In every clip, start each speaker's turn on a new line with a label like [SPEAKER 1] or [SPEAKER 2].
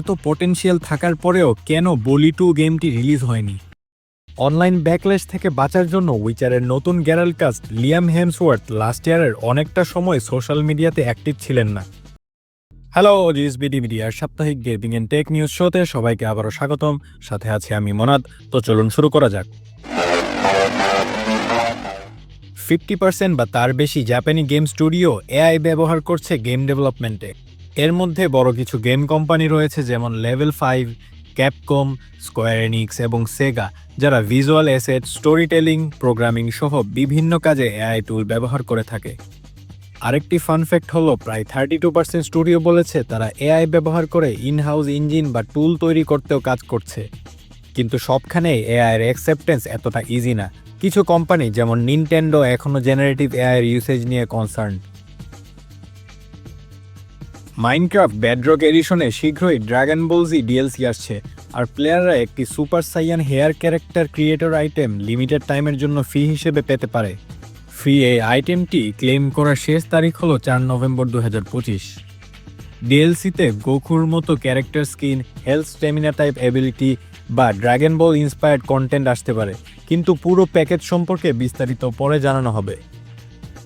[SPEAKER 1] এত পটেনশিয়াল থাকার পরেও কেন বলি টু গেমটি রিলিজ হয়নি? অনলাইন ব্যাকলেশ থেকে বাঁচার জন্য উইচারের নতুন গ্যারালকাস্ট লিয়াম হেমসওয়ার্থ লাস্ট ইয়ারের অনেকটা সময় সোশ্যাল মিডিয়াতে অ্যাক্টিভ ছিলেন না। হ্যালো জিএসবিডি মিডিয়ার সাপ্তাহিক গেমিং এন্ড টেক নিউজ শোতে সবাইকে আবারও স্বাগতম। সাথে আছি আমি মনাদ, তো চলুন শুরু করা যাক। ফিফটি পার্সেন্ট বা তার বেশি জাপানি গেম স্টুডিও এআই ব্যবহার করছে গেম ডেভেলপমেন্টে এর মধ্যে বড় কিছু গেম কোম্পানি রয়েছে যেমন level five Capcom Square Enix এবং সেগা যারা visual asset storytelling programming সহ বিভিন্ন কাজে এআই টুল ব্যবহার করে থাকে। আরেকটি ফান ফ্যাক্ট হলো, প্রায় থার্টি টু পার্সেন্ট স্টুডিও বলেছে তারা এআই ব্যবহার করে ইন হাউস ইঞ্জিন বা টুল তৈরি করতেও কাজ করছে। কিন্তু সবখানেই এআইয়ের অ্যাকসেপ্টেন্স এতটা ইজি না। কিছু কোম্পানি যেমন নিনটেন্ডো এখনও জেনারেটিভ এআইয়ের ইউসেজ নিয়ে কনসার্ন মাইনক্রাফট ব্যাডরক এডিশনে শীঘ্রই ড্রাগন বলজি ডিএলসি আসছে। আর প্লেয়াররা একটি super Saiyan hair character creator item limited টাইমের জন্য ফি হিসেবে পেতে পারে। ফ্রি এই আইটেমটি ক্লেম করার শেষ তারিখ হলো চার নভেম্বর দু হাজার পঁচিশ ডিএলসিতে গোকুর মতো character skin health stamina type ability বা ড্রাগন বল ইন্সপায়ার্ড কন্টেন্ট আসতে পারে। কিন্তু পুরো প্যাকেজ সম্পর্কে বিস্তারিত পরে জানানো হবে।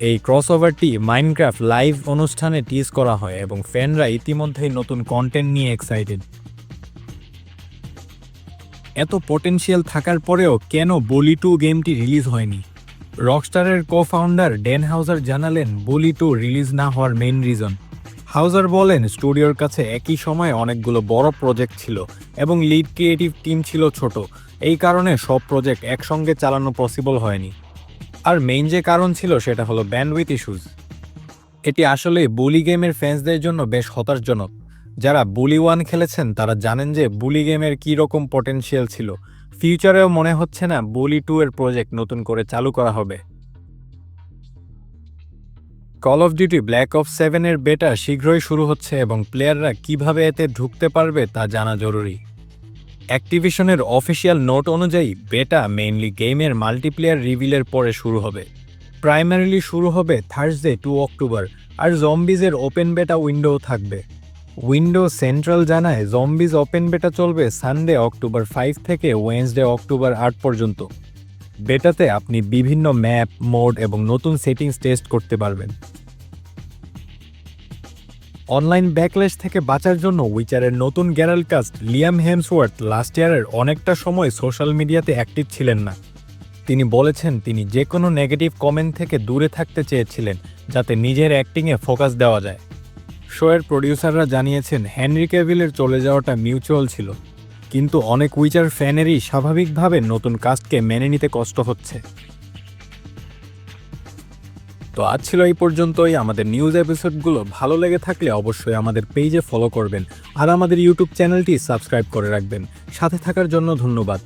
[SPEAKER 1] এই ক্রসওভারটি মাইনক্রাফট লাইভ অনুষ্ঠানে টিজ করা হয় এবং ফ্যানরা ইতিমধ্যেই নতুন কন্টেন্ট নিয়ে এক্সাইটেড এত পটেনশিয়াল থাকার পরেও কেন বলি টু গেমটি রিলিজ হয়নি? রকস্টারের কো ফাউন্ডার ডেন হাউজার জানালেন বলি টু রিলিজ না হওয়ার মেইন রিজন হাউজার বলেন স্টুডিওর কাছে একই সময়ে অনেকগুলো বড় প্রজেক্ট ছিল এবং লিড ক্রিয়েটিভ টিম ছিল ছোট। এই কারণে সব প্রজেক্ট একসঙ্গে চালানো পসিবল হয়নি। আর মেইন যে কারণ ছিল সেটা হলো ব্যান্ডউইথ ইস্যুজ এটি আসলে বুলি গেমের ফ্যান্সদের জন্য বেশ হতাশজনক। যারা বুলি ওয়ান খেলেছেন, তারা জানেন যে বুলি গেমের কী রকম পটেনশিয়াল ছিল। ফিউচারেও মনে হচ্ছে না বুলি টু এর প্রজেক্ট নতুন করে চালু করা হবে। Call of Duty Black Ops সেভেনের বেটা শীঘ্রই শুরু হচ্ছে এবং প্লেয়াররা কীভাবে এতে ঢুকতে পারবে তা জানা জরুরি। অ্যাক্টিভিশনের অফিসিয়াল নোট অনুযায়ী বেটা মেইনলি গেমের মাল্টিপ্লেয়ার রিভিলের পরে শুরু হবে। প্রাইমারিলি শুরু হবে থার্সডে টু অক্টোবর আর জম্বিজের ওপেন বেটা উইন্ডো থাকবে। উইন্ডো সেন্ট্রাল জানায় জম্বিজ ওপেন বেটা চলবে সানডে অক্টোবর ফাইভ থেকে ওয়েন্সডে অক্টোবর আট পর্যন্ত। বেটাতে আপনি বিভিন্ন ম্যাপ মোড এবং নতুন সেটিংস টেস্ট করতে পারবেন। অনলাইন ব্যাকলেশ থেকে বাঁচার জন্য উইচারের নতুন গ্যারাল কাস্ট লিয়াম হেমসওয়ার্থ লাস্ট ইয়ারের অনেকটা সময় সোশ্যাল মিডিয়াতে অ্যাক্টিভ ছিলেন না। তিনি বলেছেন, তিনি যে কোনো নেগেটিভ কমেন্ট থেকে দূরে থাকতে চেয়েছিলেন, যাতে নিজের অ্যাক্টিংয়ে ফোকাস দেওয়া যায়। শোয়ের প্রডিউসাররা জানিয়েছেন, হেনরি ক্যাভিলের চলে যাওয়াটা মিউচুয়াল ছিল, কিন্তু অনেক উইচার ফ্যানেরই স্বাভাবিকভাবে নতুন কাস্টকে মেনে নিতে কষ্ট হচ্ছে। তো আজ ছিল এই পর্যন্তই। আমাদের নিউজ এপিসোডগুলো ভালো লেগে থাকলে অবশ্যই আমাদের পেজে ফলো করবেন। আর আমাদের ইউটিউব চ্যানেলটি সাবস্ক্রাইব করে রাখবেন। সাথে থাকার জন্য ধন্যবাদ।